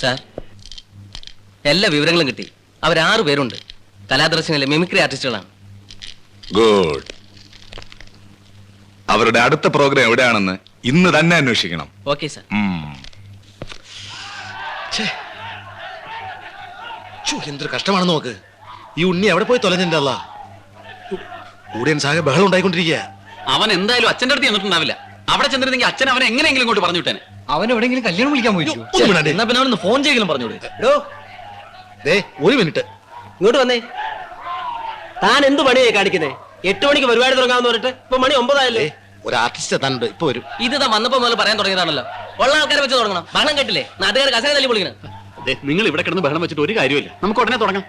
Sir എല്ലാ വിവരങ്ങളും കിട്ടി. അവർ അവരാറ് പേരുണ്ട്. കലാദർശനിലെ മിമിക്രി ആർട്ടിസ്റ്റുകളാണ്. ഗുഡ് അവരുടെ അടുത്ത പ്രോഗ്രാം എവിടെയാണെന്ന് ഇന്ന് തന്നെ അന്വേഷിക്കണം. ഓക്കെ സാർ എന്തൊരു കഷ്ടമാണെന്ന് നോക്ക്. ഈ ഉണ്ണി എവിടെ പോയി തൊലഞ്ഞിന്റെ അല്ല ഓഡിയൻസ് ആകെ ബഹളം ഉണ്ടായിക്കൊണ്ടിരിക്കുക അവൻ എന്തായാലും അച്ഛന്റെ അടുത്ത് ചെന്നിട്ടുണ്ടാവില്ല. അവിടെ ചെന്നിരുന്നെങ്കിൽ അച്ഛൻ അവനെ എങ്ങനെയെങ്കിലും ഇങ്ങോട്ട് പറഞ്ഞു വിട്ടേനെ അവൻ എവിടെങ്കിലും കല്യാണം വിളിക്കാൻ പോയി എന്നാ പിന്നെ അവനൊന്ന് ഫോൺ ചെയ്യലും പറഞ്ഞോളൂ ദേ ഒരു മിനിറ്റ്. ഇങ്ങോട്ട് വന്നേ. താൻ എന്ത് പണിയായി കാണിക്കുന്നേ? എട്ട് മണിക്ക് പരിപാടി തുടങ്ങാന്ന് പറഞ്ഞിട്ട് ഇപ്പൊ മണി ഒമ്പതായല്ലേ. ഒരു ആർട്ടിസ്റ്റ് എത്താനുണ്ട്. ഇപ്പൊ വരും. ഇത് താൻ വന്നപ്പോ മുതൽ പറയാൻ തുടങ്ങിയതാണല്ലോ. ഉള്ള ആൾക്കാരെ വെച്ച് തുടങ്ങണം. ബഹളം കേട്ടില്ലേ? നാട്ടുകാർ കസേര തല്ലി പൊളിക്കണം. ദേ, നിങ്ങൾ ഇവിടെ കിടന്ന് ബഹളം വെച്ചിട്ട് ഒരു കാര്യമില്ല നമുക്ക് ഉടനെ തുടങ്ങാം.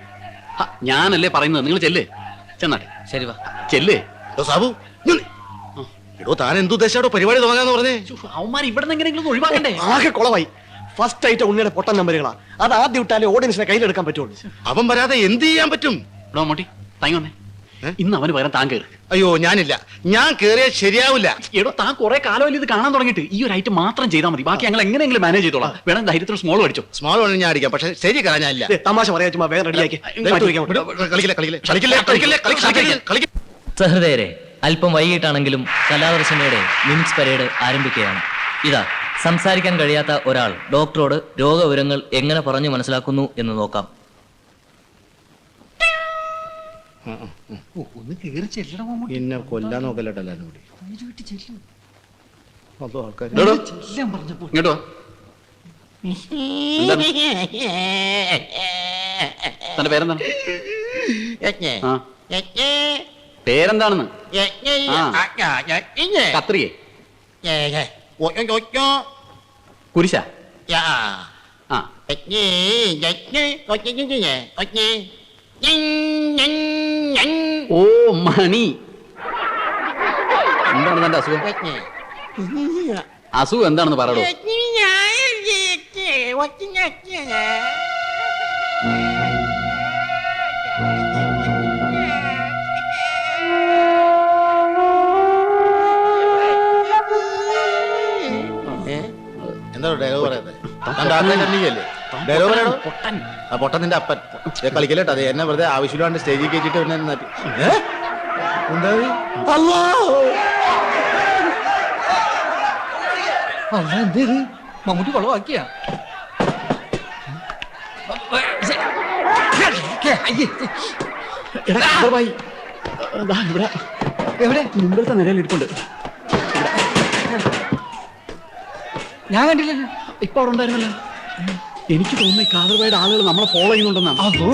ഞാനല്ലേ പറയുന്നത്? നിങ്ങൾ ചെല്ലേ? ചെന്നാട്ടെ. ശരി വാ. ചെല്ലേ? സാബു. എടോ താൻ എന്തുദ്ദേശാടോ പരിപാടി തുടങ്ങാന്ന് പറഞ്ഞേ? അവന്മാർ ഇവിടെ നിന്ന് ഒഴിവാക്കണ്ടേ? ആകെ കുളമായി ഫസ്റ്റ് ആയിട്ട് ഉണ്ണിയുടെ പൊട്ടൻ നമ്പറുകളാ. അത് ആദ്യം ഇട്ടാലേ ഓഡിയൻസിനെ കയ്യിലെടുക്കാൻ പറ്റുള്ളൂ. അവൻ വരാതെ എന്ത് ചെയ്യാൻ പറ്റും? ഇവിടെ മോട്ടി താങ്ങി വന്നേ? ഇന്ന് അവന് പകരം താൻ കയറി അയ്യോ ഞാനില്ല. ഞാൻ കേറിയാൽ ശരിയാവില്ല. എടോ താൻ കുറെ കാലമല്ലേ ഇത് കാണാൻ തുടങ്ങിയിട്ട് ഈ ഒരു ഐറ്റം മാത്രം ചെയ്താൽ മതി. ബാക്കി ഞങ്ങൾ എങ്ങനെയെങ്കിലും മാനേജ് ചെയ്തോളാം. വേണം ധൈര്യത്തിന് സ്മോൾ അടിച്ചോ സ്മോൾ വേണം ഞാൻ അടിക്കാം. പക്ഷെ ശരി ഞാനില്ല തമാശ പറയാ ചുമ്മാ വേഗം റെഡിയാക്കി കളിക്കില്ല കളിക്കില്ല കളിക്കില്ല കളിക്കില്ല കളിക്കില്ല. കളിക്കില്ല. സഹൃദയരെ അല്പം വൈകിട്ടാണെങ്കിലും കലാദർശനയുടെ മിമിക്സ് പരേഡ് ആരംഭിക്കുകയാണ്. ഇതാ സംസാരിക്കാൻ കഴിയാത്ത ഒരാൾ ഡോക്ടറോട് രോഗവിവരങ്ങൾ എങ്ങനെ പറഞ്ഞു മനസ്സിലാക്കുന്നു എന്ന് നോക്കാം. എന്നെ കൊല്ലാൻ നോക്കല്ലട്ടോ എല്ലാരും കൂടി അതോ ആൾക്കാർ ഇങ്ങോട്ടോ തന്റെ പേരെന്താണ്? ആ. പേരെന്താണെന്ന്. കത്രിയെ കുരിശ ആ ഓ മണി എന്താണ് തന്റെ അസുഖം അസുഖം എന്താണെന്ന് പറയടോ പൊട്ടൻ. നിന്റെ അപ്പൻ. ദേ അത് എന്നെ വെറുതെ ആവശ്യമില്ലാണ്ട് സ്റ്റേജിൽ കയറ്റിട്ട് പിന്നെ? എന്താ ഇത്? അല്ലാ! അല്ല എന്തേത് മമ്മൂട്ടി കൊളവാക്കിയ? എവിടെ? മുമ്പിലത്തെ നിലയിൽ ഇരിപ്പുണ്ട്. ഞാൻ കണ്ടില്ലല്ലോ ഇപ്പൊ അവിടെ ഉണ്ടായിരുന്നല്ലോ. എനിക്ക് തോന്നുന്നു ഈ കാതർവയുടെ ആളുകൾ നമ്മളെ ഫോളോ ചെയ്യുന്നുണ്ടെന്നാണ്. അതോ?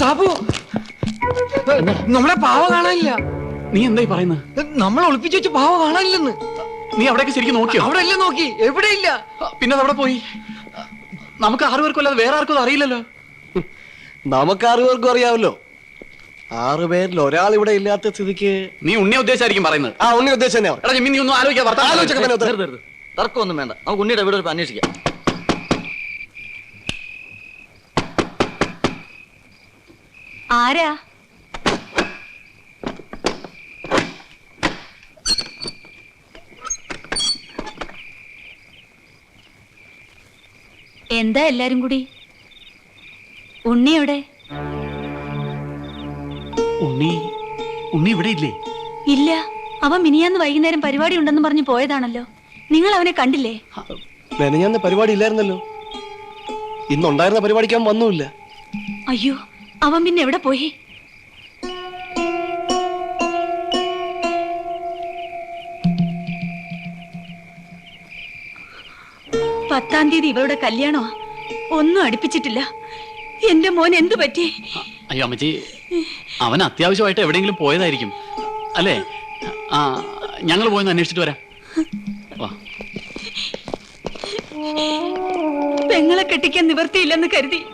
സാബു! നമ്മളെ പാവ കാണാനില്ല. നീ എന്തായി പറയുന്നത് നമ്മളെ ഒളിപ്പിച്ചു വെച്ച് പാവ കാണാനില്ലെന്ന്. നീ അവിടെയൊക്കെ ശരിക്കും നോക്കിയോ? അവിടെ അല്ലേ നോക്കി. എവിടെയില്ല. പിന്നെ അത് അവിടെ പോയി. നമുക്ക് ആറുപേർക്കും അല്ലാതെ വേറെ ആർക്കും അറിയില്ലല്ലോ. നമുക്ക് ആറുപേർക്കും അറിയാമല്ലോ. ആറു പേരിൽ ഒരാൾ ഇവിടെ ഇല്ലാത്ത സ്ഥിതിക്ക് നീ ഉണ്ണിയെ ഉദ്ദേശമായിരിക്കും പറയുന്നത്. ആ ഉണ്ണി ഉദ്ദേശം തന്നെയാണ് എടാ ജിമ്മി നീ ഒന്നും ആലോചിക്കാ ആലോചിക്കാൻ. തർക്കമൊന്നും വേണ്ട. നമുക്ക് ഉണ്ണിയുടെ വീട് ഒരു അന്വേഷിക്കാം. ആരാ? എന്താ എല്ലാരും കൂടി? ഉണ്ണി എവിടെ? ഉണ്ണി ഉണ്ണി ഇവിടെ ഇല്ലേ? ഇല്ല അവൻ മിനിയാന്ന് വൈകുന്നേരം പരിപാടി ഉണ്ടെന്ന് പറഞ്ഞു പോയതാണല്ലോ. നിങ്ങൾ അവനെ കണ്ടില്ലേ? മെനഞ്ഞാന്ന് പരിപാടി ഇല്ലായിരുന്നല്ലോ. ഇന്നുണ്ടായിരുന്ന പരിപാടിക്ക് അവൻ വന്നുമില്ല. അയ്യോ അവൻ പിന്നെ എവിടെ പോയി? പത്താം തീയതി ഇവരുടെ കല്യാണോ ഒന്നും അടുപ്പിച്ചിട്ടില്ല. എന്റെ മോൻ എന്തു പറ്റി? അയ്യോ അമ്മച്ചി അവൻ അത്യാവശ്യമായിട്ട് എവിടെയെങ്കിലും പോയതായിരിക്കും. അല്ലേ? ആ ഞങ്ങൾ പോയെന്ന് അന്വേഷിച്ചിട്ട് വരാം. വാ. പെങ്ങളെ കെട്ടിക്കാൻ നിവർത്തിയില്ലെന്ന് കരുതി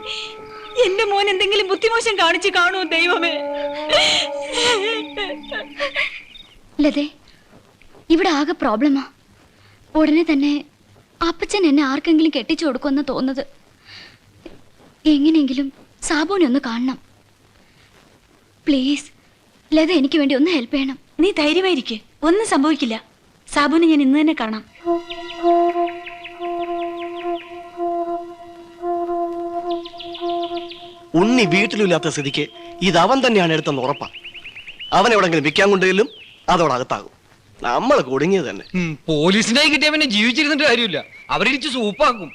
എന്റെ മോൻ എന്തെങ്കിലും ബുദ്ധിമോശം കാണിച്ചു കാണൂ ദൈവമേ. ലതേ ഇവിടെ ആകെ പ്രോബ്ലമാ. ഉടനെ തന്നെ അപ്പച്ചൻ എന്നെ ആർക്കെങ്കിലും കെട്ടിച്ചു കൊടുക്കുമെന്ന് തോന്നുന്നത്. എങ്ങനെയെങ്കിലും സാബുവിനെ ഒന്ന് കാണണം. പ്ലീസ് ലത എനിക്ക് വേണ്ടി ഒന്ന് ഹെൽപ്പ് ചെയ്യണം. നീ ധൈര്യമായിരിക്കെ. ഒന്നും സംഭവിക്കില്ല. സാബുവിനെ ഞാൻ ഇന്ന് തന്നെ കാണാം. ഉണ്ണി വീട്ടിലില്ലാത്ത സ്ഥിതിക്ക് ഇത് അവൻ തന്നെയാണ് എടുത്തെന്ന് ഉറപ്പാണ് അവൻ എവിടെങ്കിലും വിൽക്കാൻ കൊണ്ടെങ്കിലും അതോടകത്താകും. നമ്മൾ കുടുങ്ങിയത് തന്നെ. പോലീസിന്റെ കിട്ടിയ പിന്നെ ജീവിച്ചിരുന്നിട്ട് കാര്യമില്ല. അവരിച്ച് സൂപ്പാക്കും.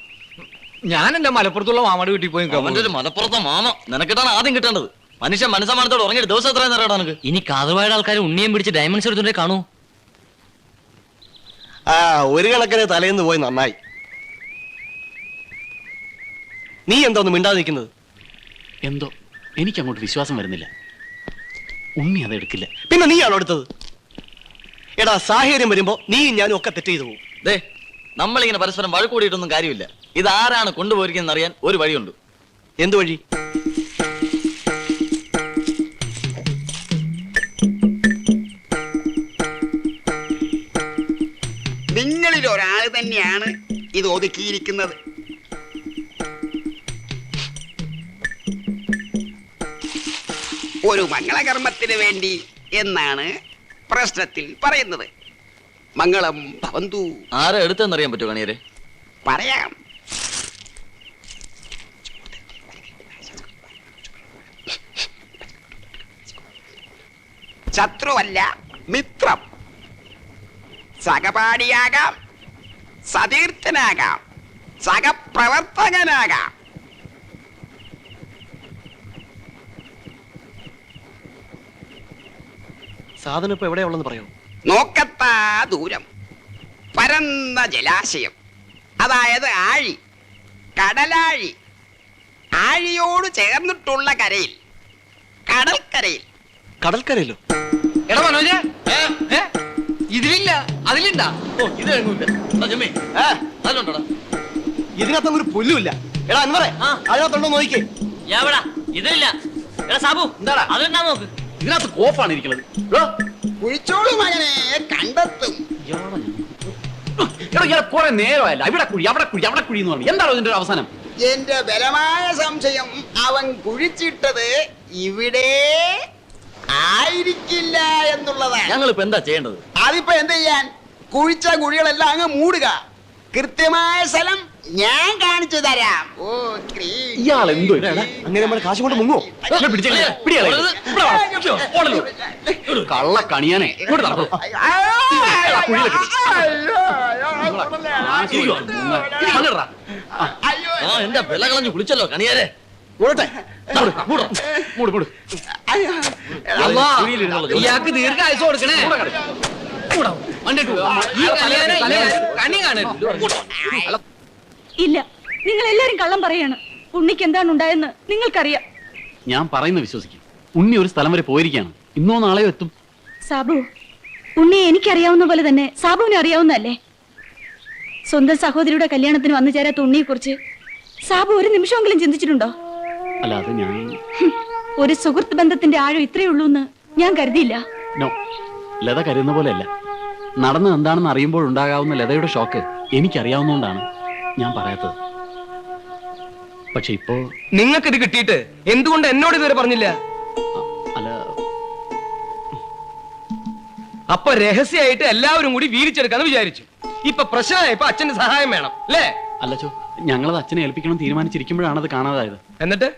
ഞാൻ എന്റെ മലപ്പുറത്തുള്ള മാമയുടെ വീട്ടിൽ പോയി. അവന്റെ ഒരു മലപ്പുറത്തെ മാമ. നിനക്കിട്ടാണ് ആദ്യം കിട്ടേണ്ടത്. മനുഷ്യൻ മനസ്സമാനത്തോട് ഉറങ്ങിയിട്ട് ദിവസം എത്ര നേരം നിനക്ക്? ഇനി കാതുവായുടെ ആൾക്കാർ ഉണ്ണിയും പിടിച്ച് ഡയമണ്ട്സ് എടുത്തിട്ടേ കാണൂ. ആ ഒരു കണക്കിന് തലേന്ന് പോയി നന്നായി. നീ എന്താ ഒന്ന് മിണ്ടാതെ നിൽക്കുന്നത്? എന്തോ? എനിക്ക് അങ്ങോട്ട് വിശ്വാസം വരുന്നില്ല. ഉണ്ണി അത് എടുക്കില്ല. പിന്നെ നീയാണോ എടുത്തത്? എടാ സാഹചര്യം വരുമ്പോ നീ ഞാനും ഒക്കെ തെറ്റ് ചെയ്തു പോകും. ദേ നമ്മളിങ്ങനെ പരസ്പരം വഴക്കൂടിയിട്ടൊന്നും കാര്യമില്ല. ഇത് ആരാണ് കൊണ്ടുപോയിരിക്കുന്നത് അറിയാൻ ഒരു വഴിയുണ്ട്. എന്ത് വഴി? നിങ്ങളിൽ ഒരാൾ തന്നെയാണ് ഇത് ഒതുക്കിയിരിക്കുന്നത്. ഒരു മംഗളകർമ്മത്തിന് വേണ്ടി എന്നാണ് പ്രശ്നത്തിൽ പറയുന്നത്. മംഗളം ഭവന്തു. ആരെ എടുത്തെന്നറിയാൻ പറ്റുമോ കണിയരെ പറയാം. ശത്രുവല്ല മിത്രം. സഹപാഠിയാകാം സതീർത്ഥനാകാം സഹപ്രവർത്തകനാകാം. സാധനം ഇപ്പൊ എവിടെയുള്ളെന്ന് പറയൂ. നോക്കത്താ ദൂരം. പരന്ന ജലാശയം. അതായത് ആഴി. കടലാഴി. ആഴിയോട് ചേർന്നിട്ടുള്ള കരയിൽ. കടൽക്കരയിൽ. കടൽക്കരയിലോ? എടാ മനോജ. ഇതിലില്ല അതിലുണ്ടാ ഓ ഇത് അതിലുണ്ടോടാ. ഇതിനകത്തൊന്നും ഒരു പുല്ലുമില്ല. എടാ അൻവറേ അതിനകത്തുണ്ടോ നോക്കിക്കേ. എവിടാ? ഇതില്ല എടാ സാബു എന്താടാ? അതിലുണ്ടാ നോക്ക്. ഇതിനകത്ത് കോഫാണ് ഇരിക്കുന്നത് കുഴിച്ചോളൂ മകനെ കണ്ടെത്തും. എടോ, ഇയാളെ കുറെ നേരമല്ല ഇവിടെ കുഴി അവിടെ കുഴി അവിടെ കുഴി എന്ന് പറഞ്ഞു. എന്താണോ ഇതിന്റെ ഒരു അവസാനം? എന്റെ ബലമായ സംശയം അവൻ കുഴിച്ചിട്ടത് ഇവിടെ ആയിരിക്കില്ല എന്നുള്ളതാണ്. ഞങ്ങൾ ഇപ്പൊ എന്താ ചെയ്യേണ്ടത്? അതിപ്പോ എന്ത് ചെയ്യാൻ? കുഴിച്ച കുഴികളെല്ലാം അങ്ങ് മൂടുക. കൃത്യമായ സ്ഥലം ഞാൻ കാണിച്ചു തരാം. ഓ ഇയാൾ എന്തോ അങ്ങനെ നമ്മൾ കാശ് കൊണ്ട് മുങ്ങോ. കള്ള കണിയാനെ എന്റെ വില കളഞ്ഞു കുളിച്ചല്ലോ കണിയാനെ. ഇയാൾക്ക് ദീർഘായുസ് കൊടുക്കണേ. കണി കാണരുത്. ഇല്ല. നിങ്ങൾ എല്ലാരും കള്ളം പറയാണ്. ഉണ്ണിക്ക് എന്താണ് ഉണ്ടായെന്ന് നിങ്ങൾക്കറിയാം. ഞാൻ പറയുന്ന വിശ്വസിക്കും. ഉണ്ണി ഒരു സ്ഥലം വരെ പോയിരിക്കുകയാണ്. ഇന്നോ നാളെയോ എത്തും. സാബു ഉണ്ണിയെ എനിക്കറിയാവുന്ന പോലെ തന്നെ സാബുവിനെ അറിയാവുന്നല്ലേ സ്വന്തം സഹോദരിയുടെ കല്യാണത്തിന് വന്നു ചേരാത്ത ഉണ്ണിയെ കുറിച്ച് സാബു ഒരു നിമിഷമെങ്കിലും ചിന്തിച്ചിട്ടുണ്ടോ? അല്ല അത് ഞാൻ ഒരു സുഹൃത്ത് ബന്ധത്തിന്റെ ആഴം ഇത്രയേ ഉള്ളൂ എന്ന് ഞാൻ കരുതിയില്ല. നോ ലത കരുതുന്ന പോലെയല്ല. നടന്നത് എന്താണെന്ന് അറിയുമ്പോൾ ഉണ്ടാകാവുന്ന ലതയുടെ ഷോക്ക് എനിക്കറിയാവുന്നതുകൊണ്ടാണ്. ഞാൻ പറയാത്തത്. പക്ഷെ ഇപ്പോ നിങ്ങൾക്ക് ഇത് കിട്ടിയിട്ട് എന്തുകൊണ്ട് എന്നോട് ഇതുവരെ പറഞ്ഞില്ല? അല്ല അപ്പൊ രഹസ്യമായിട്ട് എല്ലാവരും കൂടി വീതിച്ചെടുക്കാന്ന് വിചാരിച്ചു. ഇപ്പൊ പ്രശ്നമായപ്പോ അച്ഛന്റെ സഹായം വേണം അല്ലേ? അല്ലച്ചോ ഞങ്ങളത് അച്ഛനെ ഏൽപ്പിക്കണം തീരുമാനിച്ചിരിക്കുമ്പോഴാണ് അത് കാണാതായത്. എന്നിട്ട്?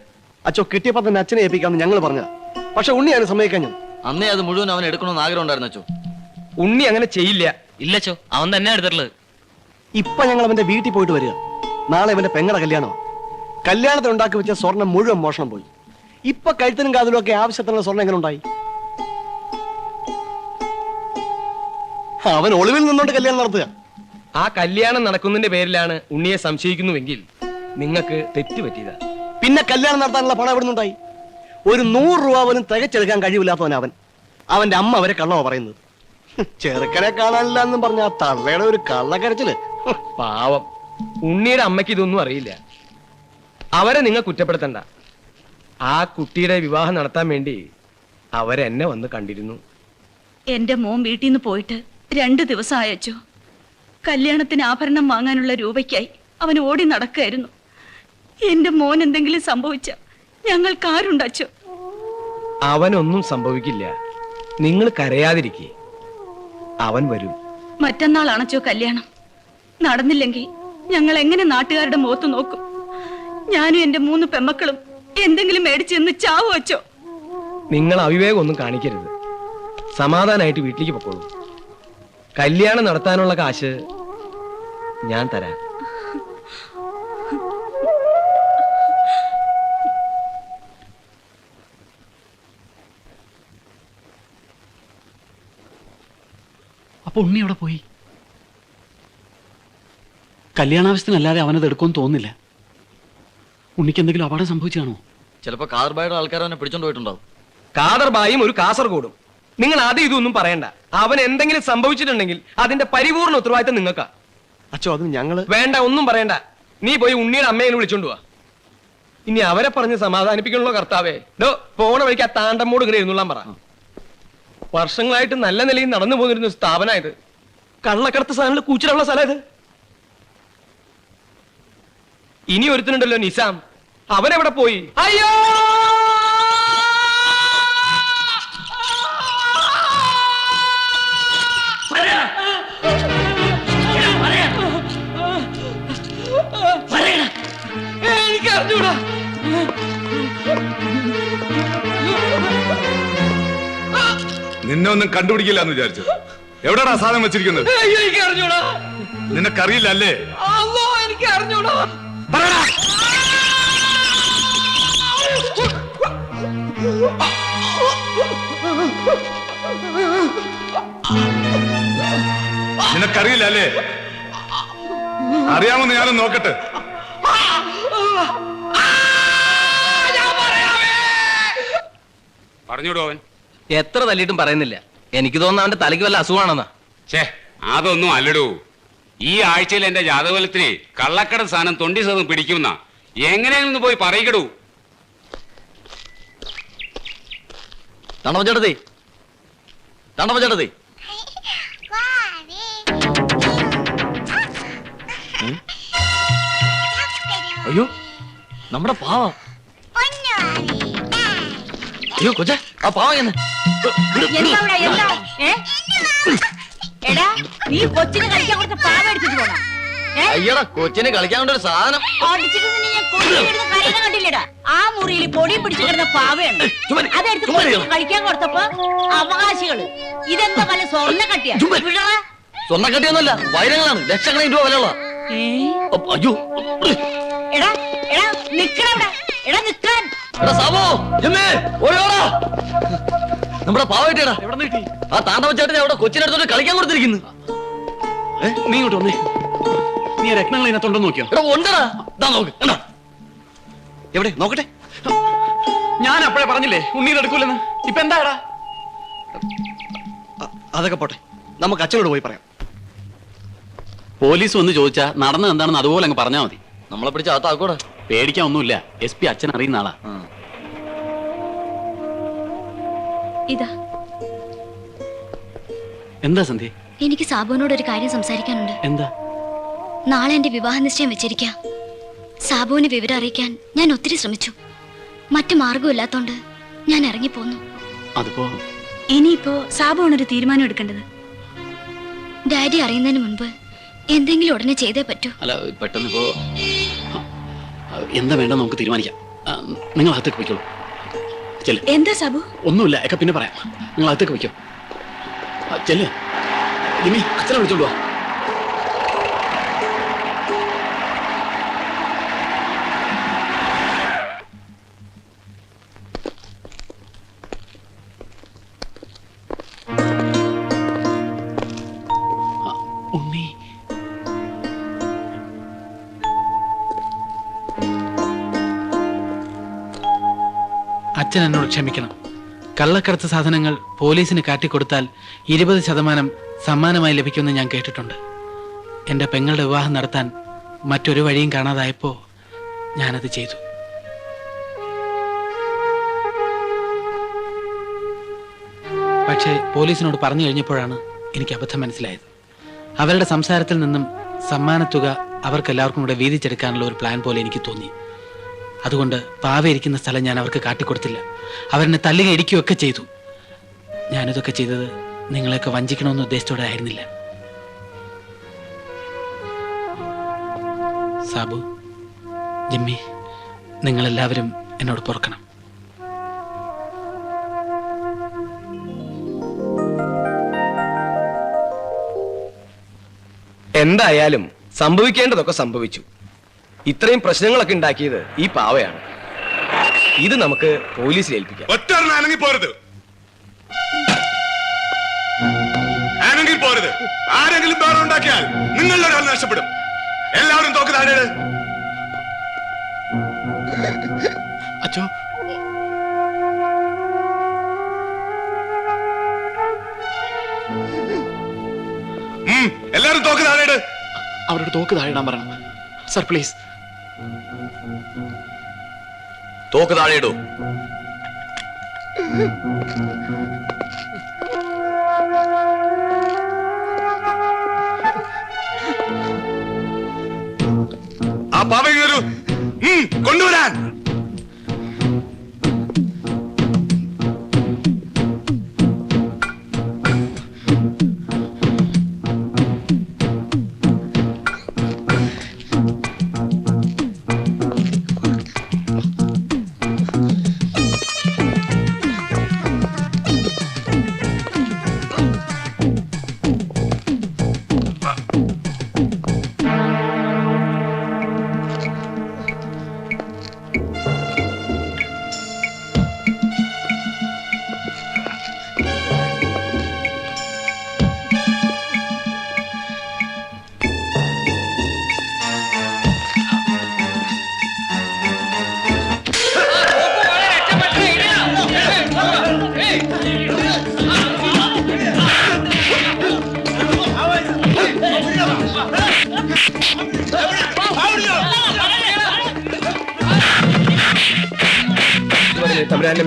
അച്ഛോ കിട്ടിയപ്പോ തന്നെ അച്ഛനെ ഏൽപ്പിക്കാമെന്ന് ഞങ്ങൾ പറഞ്ഞത്. പക്ഷെ ഉണ്ണിയാണ് സമ്മതിക്കഞ്ഞത് അന്നേ അത് മുഴുവൻ അവൻ എടുക്കണമെന്ന് ആഗ്രഹം ഉണ്ടായിരുന്നു അച്ചോ. ഉണ്ണി അങ്ങനെ ചെയ്യില്ല. ഇല്ലച്ചോ അവൻ തന്നെ എടുത്തിട്ടുള്ളത്. ഇപ്പൊ ഞങ്ങൾ അവന്റെ വീട്ടിൽ പോയിട്ട് വരിക. നാളെ അവന്റെ പെങ്ങളെ കല്യാണമാണ് കല്യാണത്തിന് ഉണ്ടാക്കി വെച്ച സ്വർണം മുഴുവൻ മോഷണം പോയി. ഇപ്പൊ കഴുത്തിനും കാതിലും ഒക്കെ ആവശ്യത്തിനുള്ള സ്വർണം എങ്ങനെ ഉണ്ടായി അവൻ ഒളിവിൽ നിന്നോണ്ട് കല്യാണം നടത്തുക. ആ കല്യാണം നടക്കുന്നതിന്റെ പേരിലാണ് ഉണ്ണിയെ സംശയിക്കുന്നുവെങ്കിൽ നിങ്ങൾക്ക് തെറ്റ് പറ്റിയതാ. പിന്നെ കല്യാണം നടത്താനുള്ള പണം എവിടെ നിന്നുണ്ടായി? ഒരു നൂറ് രൂപ പോലും തികച്ചെടുക്കാൻ കഴിവില്ലാത്തവൻ അവൻ. അവന്റെ അമ്മ അവരെ കള്ളവ പറയുന്നത്. ചെറുക്കനെ കാണാനില്ല എന്നും പറഞ്ഞ ആ തള്ളയുടെ ഒരു കള്ളക്കരച്ചിൽ പാവം. ഉണ്ണിയുടെ അമ്മയ്ക്ക് ഇതൊന്നും അറിയില്ല. അവരെ നിങ്ങൾ കുറ്റപ്പെടുത്തണ്ട. ആ കുട്ടിയുടെ വിവാഹം നടത്താൻ വേണ്ടി അവരെന്നെ വന്ന് കണ്ടിരുന്നു. എന്റെ മോൻ വീട്ടിൽ നിന്ന് പോയിട്ട് രണ്ടു ദിവസം അയച്ചു കല്യാണത്തിന് ആഭരണം വാങ്ങാനുള്ള രൂപയ്ക്കായി അവൻ ഓടി നടക്കുകയായിരുന്നു. എന്റെ മോൻ എന്തെങ്കിലും സംഭവിച്ച ഞങ്ങൾക്ക് ആരുണ്ടച്ചോ അവനൊന്നും സംഭവിക്കില്ല. നിങ്ങൾ കരയാതിരിക്കേ. അവൻ വരും. മറ്റന്നാളാണച്ചോ കല്യാണം? നടന്നില്ലെങ്കിൽ ഞങ്ങൾ എങ്ങനെ നാട്ടുകാരുടെ മുഖത്ത് നോക്കും? ഞാനും എന്റെ മൂന്ന് പെമ്മക്കളും എന്തെങ്കിലും മേടിച്ചു എന്ന് ചാവു വെച്ചോ? നിങ്ങൾ അവിവേകം ഒന്നും കാണിക്കരുത്. സമാധാനമായിട്ട് വീട്ടിലേക്ക് പൊക്കോളൂ. കല്യാണം നടത്താനുള്ള കാശ് ഞാൻ തരാം. അപ്പൊ ഉണ്ണി അവിടെ പോയി? കല്യാണാവശ്യത്തിനല്ലാതെ അവനത് എടുക്കുമെന്ന് തോന്നുന്നില്ല. ഉണ്ണിക്ക് എന്തെങ്കിലും അപകടം സംഭവിച്ചാണോ? ചിലപ്പോ കാതർബായുടെ ആൾക്കാർ അവനെ പിടിച്ചോണ്ട് പോയിട്ടുണ്ടാവും. കാദർബായും ഒരു കാസർഗോഡും. നിങ്ങൾ അത് ഇതൊന്നും പറയണ്ട. അവൻ എന്തെങ്കിലും സംഭവിച്ചിട്ടുണ്ടെങ്കിൽ അതിന്റെ പരിപൂർണ ഉത്തരവാദിത്തം നിങ്ങൾക്കാ. അച്ഛോ അത് ഞങ്ങൾ വേണ്ട ഒന്നും പറയണ്ട. നീ പോയി ഉണ്ണിയുടെ അമ്മയെ വിളിച്ചോണ്ട് പോവാ. ഇനി അവരെ പറഞ്ഞ് സമാധാനിപ്പിക്കണല്ലോ കർത്താവേ. ഡോ പോണ വഴിക്ക് ആ താണ്ടമ്മോട് ഇങ്ങനെ ഇരുന്നുള്ള പറ. വർഷങ്ങളായിട്ട് നല്ല നിലയിൽ നടന്നു പോന്നിരുന്ന സ്ഥാപനമായത് കള്ളക്കടത്ത് സാധനങ്ങൾ കൂച്ചിലുള്ള സ്ഥലം ഇത്. ഇനി ഒരുത്തനുണ്ടല്ലോ നിസാം. അവനെവിടെ പോയി? അയ്യോ! എനിക്ക് അറിഞ്ഞൂടാ നിന്നെ ഒന്നും കണ്ടുപിടിക്കില്ല എന്ന് വിചാരിച്ചു. എവിടെടാ സാധനം വെച്ചിരിക്കുന്നത്? അയ്യോ എനിക്ക് അറിഞ്ഞൂടാ നിനക്കറിയില്ല അല്ലേ അല്ലോ എനിക്ക് അറിഞ്ഞൂടാ നിനക്കറിയില്ല അല്ലേ? അറിയാമെന്ന് ഞാനും നോക്കട്ടെ. പറഞ്ഞോടോ അവൻ? എത്ര തല്ലിയിട്ടും പറയുന്നില്ല. എനിക്ക് തോന്നുന്നു അവന്റെ തലയ്ക്ക് വല്ല അസുഖമാണെന്നാ. ഛേ അതൊന്നും അല്ലടൂ. ഈ ആഴ്ചയിൽ എന്റെ ജാതകലത്തിന് കള്ളക്കട സാധനം തൊണ്ടി ശതം പിടിക്കുന്ന എങ്ങനെയെന്ന് പോയി പറയിക്കടൂ. തണവചേട്ടതേ തണവചേട്ടതേ അയ്യോ നമ്മുടെ പാവം. അയ്യോ കൊച്ചേ ആ പാവം എന്ന്. എടാ നീ കൊച്ചിന് കളിക്കാൻ കൊടുത്ത പാവ എടുത്തിട്ട് പോണം? അയ്യടാ കൊച്ചിന് കളിക്കാൻ കൊണ്ടൊരു സാധനം. കണ്ടില്ലടാ. ആ മുറിയിൽ പൊടിയും പിടിച്ചു കിടന്ന പാവയുണ്ട്. അതെടുത്ത് കൊച്ചിന് കളിക്കാൻ കൊടുത്തപ്പോ അവകാശികൾ. ഇതെന്താ വല്ല സ്വർണ കട്ടിയാ. സ്വർണക്കട്ടിയൊന്നുമല്ല വൈരങ്ങളാണ്. ലക്ഷക്കണക്കിന് രൂപ വിലയുള്ള ഏ? അയ്യോ. എടാ എടാ നിക്കണവിടെ എടാ നിക്കാൻ. എടാ സാബോ ജമ്മേ ഓടിയോടാ. നമ്മുടെ പാവട്ടിയടാ എവിടെ കിട്ടി? ആ താണ്ടവച്ചേട്ടനെ അവിടെ കൊച്ചിനടുത്തോട്ട് കളിക്കാൻ കൊടുത്തിരിക്കുന്നു. നീ ഇങ്ങോട്ട് വന്നേ. നീ രത്നങ്ങൾ ഇതിനകത്തുണ്ടോ നോക്കിയോ? എടാ ഉണ്ടടാ. ദാ നോക്ക് കണ്ടോ? എവിടെ? നോക്കട്ടെ. ഞാൻ അപ്പോഴേ പറഞ്ഞില്ലേ ഉണ്ണീത് എടുക്കൂലെന്ന്. ഇപ്പൊ എന്താടാ അ- അതൊക്കെ പോട്ടെ. നമുക്ക് അച്ഛനോട് പോയി പറയാം. പോലീസ് വന്ന് ചോദിച്ചാ നടന്നത് എന്താണെന്ന് അതുപോലെ അങ്ങ് പറഞ്ഞാൽ മതി. നമ്മളെ പിടിച്ച് അകത്താക്കൂടെ. പേടിക്കാൻ ഒന്നുമില്ല. എസ് പി അച്ഛൻ അറിയുന്ന ആളാ. ഇതാ. എന്താ സന്ധ്യ എനിക്ക് സാബുവിനോട് ഒരു കാര്യം സംസാരിക്കാനുണ്ട്. എന്താ? നാളെ എന്റെ വിവാഹ നിശ്ചയം വെച്ചിരിക്കാം. സാബുവിനെ വിവരം അറിയിക്കാൻ ഞാൻ ഒത്തിരി ശ്രമിച്ചു. മറ്റു മാർഗമില്ലാത്തോണ്ട് ഞാൻ ഇറങ്ങിപ്പോന്നു. അതിപ്പോ ഇനിയിപ്പോ സാബുവാണ് ഒരു തീരുമാനം എടുക്കേണ്ടത്. ഡാഡി അറിയുന്നതിന് മുൻപ് എന്തെങ്കിലും ഉടനെ ചെയ്തേ പറ്റൂ. അല്ല പെട്ടെന്ന് ഇപ്പോ ആ, എന്താ വേണ്ട നമുക്ക് തീരുമാനിക്കാം. ആ, നിങ്ങൾ അകത്തേക്ക് വയ്ക്കോളൂ ചെല്ല്. എന്താ സാബു? ഒന്നുമില്ല ഒക്കെ പിന്നെ പറയാം. നിങ്ങൾ അകത്തേക്ക് വയ്ക്കോ ആ, ചെല്ല്. ജിമ്മി അച്ഛനെ വിളിച്ചോളൂ അച്ഛൻ എന്നോട് ക്ഷമിക്കണം. കള്ളക്കടത്ത് സാധനങ്ങൾ പോലീസിന് കാട്ടിക്കൊടുത്താൽ ഇരുപത് ശതമാനം സമ്മാനമായി ലഭിക്കുമെന്ന് ഞാൻ കേട്ടിട്ടുണ്ട്. എന്റെ പെങ്ങളുടെ വിവാഹം നടത്താൻ മറ്റൊരു വഴിയും കാണാതായപ്പോൾ ഞാനത് ചെയ്തു. പക്ഷേ പോലീസിനോട് പറഞ്ഞു കഴിഞ്ഞപ്പോഴാണ് എനിക്ക് അബദ്ധം മനസ്സിലായത്. അവരുടെ സംസാരത്തിൽ നിന്നും സമ്മാനത്തുക അവർക്കെല്ലാവർക്കും കൂടെ വീതിച്ചെടുക്കാനുള്ള ഒരു പ്ലാൻ പോലെ എനിക്ക് തോന്നി. അതുകൊണ്ട് പാവയിരിക്കുന്ന സ്ഥലം ഞാൻ അവർക്ക് കാട്ടിക്കൊടുത്തില്ല. അവരെന്നെ തല്ലുക ഇടിക്കുകയൊക്കെ ചെയ്തു. ഞാനിതൊക്കെ ചെയ്തത് നിങ്ങളെയൊക്കെ വഞ്ചിക്കണമെന്ന് ഉദ്ദേശത്തോടെ ആയിരുന്നില്ല സാബു ജിമ്മി നിങ്ങളെല്ലാവരും എന്നോട് പൊറുക്കണം. എന്തായാലും സംഭവിക്കേണ്ടതൊക്കെ സംഭവിച്ചു. ഇത്രയും പ്രശ്നങ്ങളൊക്കെ ഉണ്ടാക്കിയത് ഈ പാവയാണ്. ഇത് നമുക്ക് പോലീസിൽ ഏൽപ്പിക്കാം. ഒറ്റ പോരുത് ആരെങ്കിലും ബഹളം ഉണ്ടാക്കിയാൽ നിങ്ങളുടെ ഒരാൾ നഷ്ടപ്പെടും. എല്ലാവരും തോക്ക് താഴെ അച്ചോ എല്ലാരും തോക്ക് താഴെ അവരോട് തോക്ക് താഴെടാൻ പറയണം. Sir please. തോക്ക് താഴെ ഇടൂ கொண்டு வரான்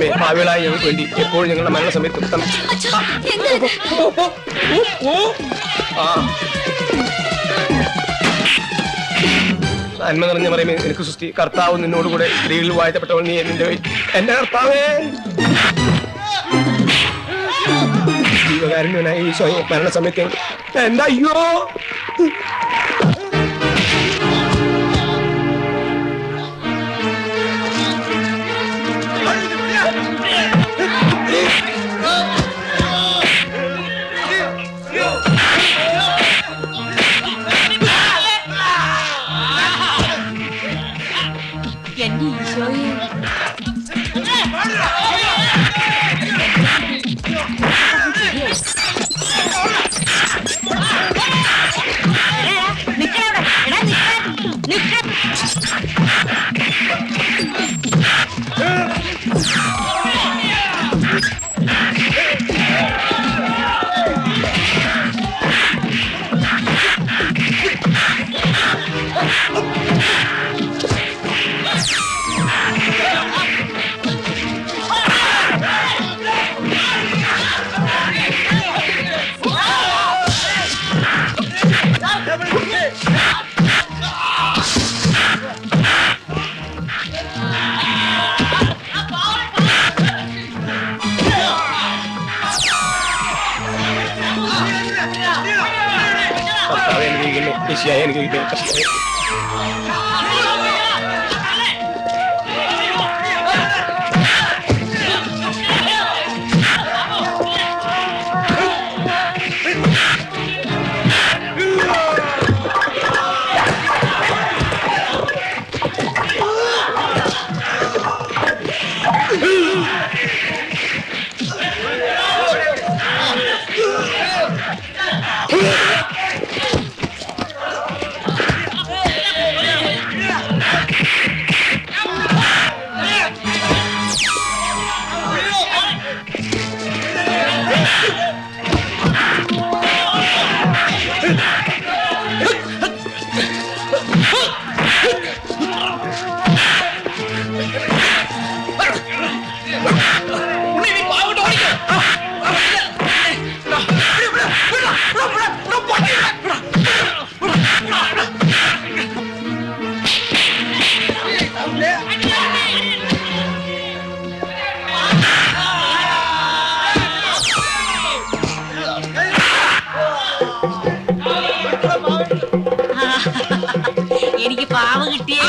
മേ ഭാവികളായി ഞങ്ങൾക്ക് വേണ്ടി എപ്പോഴും ഞങ്ങളുടെ മരണസമയത്ത് നന്മ നിറഞ്ഞ പറയുമേ എനിക്ക് സൃഷ്ടി. കർത്താവ് നിന്നോടുകൂടെ സ്ത്രീകളിൽ വാഴ്ത്തപ്പെട്ടവൾ നീ വഴി. എന്റെ കർത്താവേ. ജീവകാരുണ്യനായി മരണസമയത്ത് എന്താ അയ്യോ? 試合やりにくいけ。പാവ കിട്ടിയേ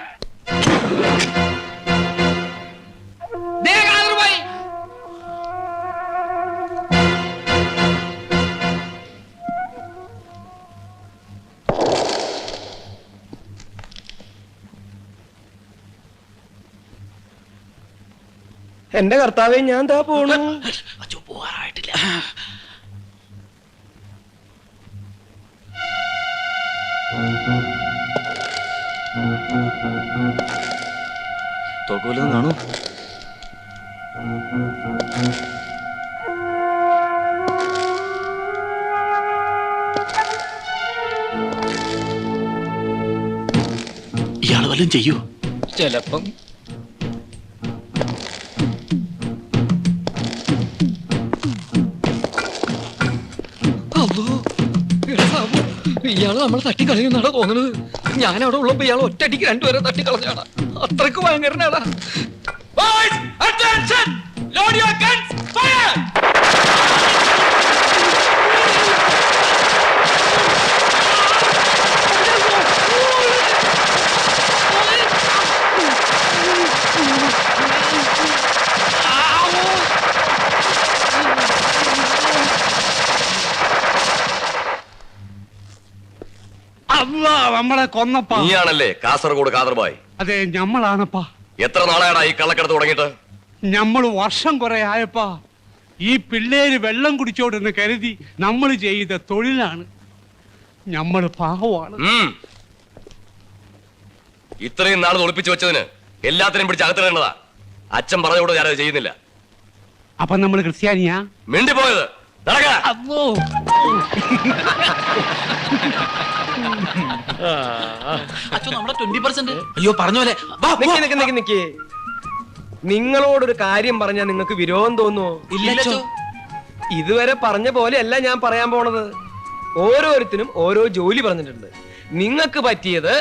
എന്റെ കർത്താവെ ഞാൻ താ പോണു. പോവാറായിട്ടില്ല കാണൂ. ഇയാൾ വല്ലതും ചെയ്യൂ? ചെലപ്പം നമ്മളെ തട്ടിക്കളയുന്നാണ് തോന്നുന്നത്? ഞാൻ അവിടെ ഉള്ളപ്പോ ഇയാൾ ഒറ്റയടിക്ക് രണ്ടുപേരെ തട്ടിക്കളഞ്ഞാടാ. അത്രയ്ക്ക് ഭയങ്കരനാടാ. അല്ല നമ്മളെ കൊന്നപ്പാ. നീയാണല്ലേ കാസർഗോഡ് കാതർബായ്? അതെ ഞമ്മളാണപ്പാ. എത്ര നാളായടാ ഈ കള്ളക്കടത്ത് തുടങ്ങിയിട്ട്? നമ്മൾ വർഷം കുറെ ആയപ്പാ. ഈ പിള്ളേര് വെള്ളം കുടിച്ചോടെന്ന് കരുതി നമ്മൾ ചെയ്ത തൊഴിലാണ്. നമ്മൾ പാവമാണ്. ഇത്രയും നാൾ ഒളിപ്പിച്ചു വെച്ചതിന് എല്ലാത്തിനും പിടിച്ച് അകത്തിടേണ്ടതാ. അച്ഛൻ പറഞ്ഞുകൊണ്ട് ഞാനത് ചെയ്യുന്നില്ല. അപ്പൊ നമ്മൾ ക്രിസ്ത്യാനിയാ? മിണ്ടിപ്പോയത്. നടക്ക അപ്പോ അച്ഛൻ നമ്മുടെ ട്വന്റി പെർസെന്റ് അയ്യോ പറഞ്ഞ പോലെ. നിക്ക്. നിക്ക് നിക്ക് നിക്ക്. നിങ്ങളോടൊരു കാര്യം പറഞ്ഞാൽ നിങ്ങൾക്ക് വിരോധം തോന്നുവോ? ഇല്ല, അച്ചോ. ഇതുവരെ പറഞ്ഞ പോലെയല്ല ഞാൻ പറയാൻ പോണത്. ഓരോരുത്തരും ഓരോ ജോലി പറഞ്ഞിട്ടുണ്ട്. നിങ്ങൾക്ക് പറ്റിയത്